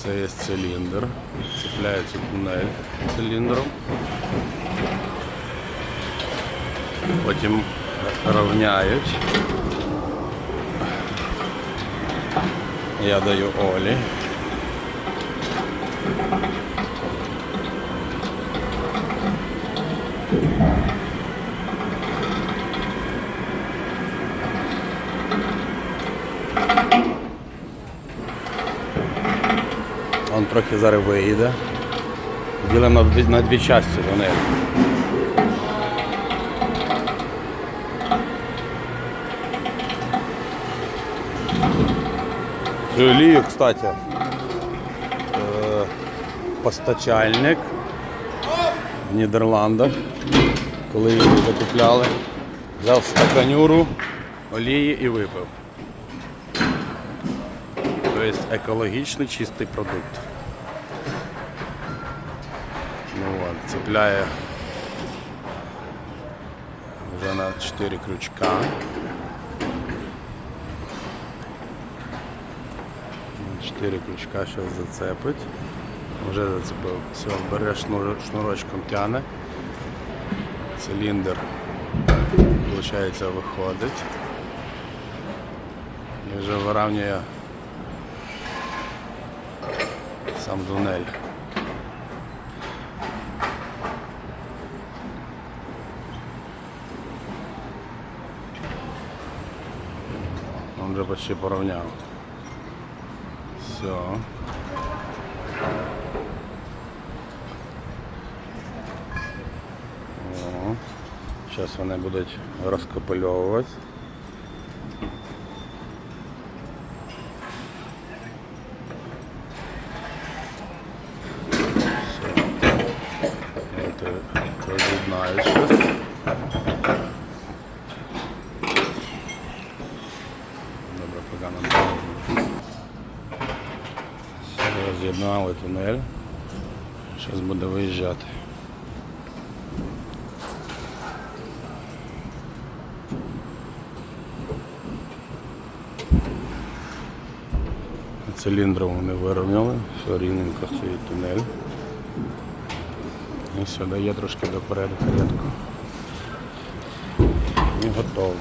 Це є циліндр. Цепляється тунель циліндром. Потім рівняють. Я даю Олі. Он трохи зараз виїде. Ділимо на на дві частини до неї. Цю олію, кстати, е, постачальник в Нідерландах, коли її закупляли, взяв стаканюру олії і випив. Тобто екологічний чистий продукт. Ну от, цепляє вже на 4 крючка. 4 крючка зараз зацепить. Вже зацепив. Все, бере шнур, шнурочком тяне. Циліндр, виходить, виходить. І вже вирівнює сам тунель. Он вже почти порівняв. Все. Зараз вони будуть розкопильовувати. Роз'єднаю щось. Добре, погано роз'єднали тунель. Зараз буде виїжджати. Циліндром вони вирівняли, все рівненько стоїть тунель. І все, дає трошки до порядку. І готово.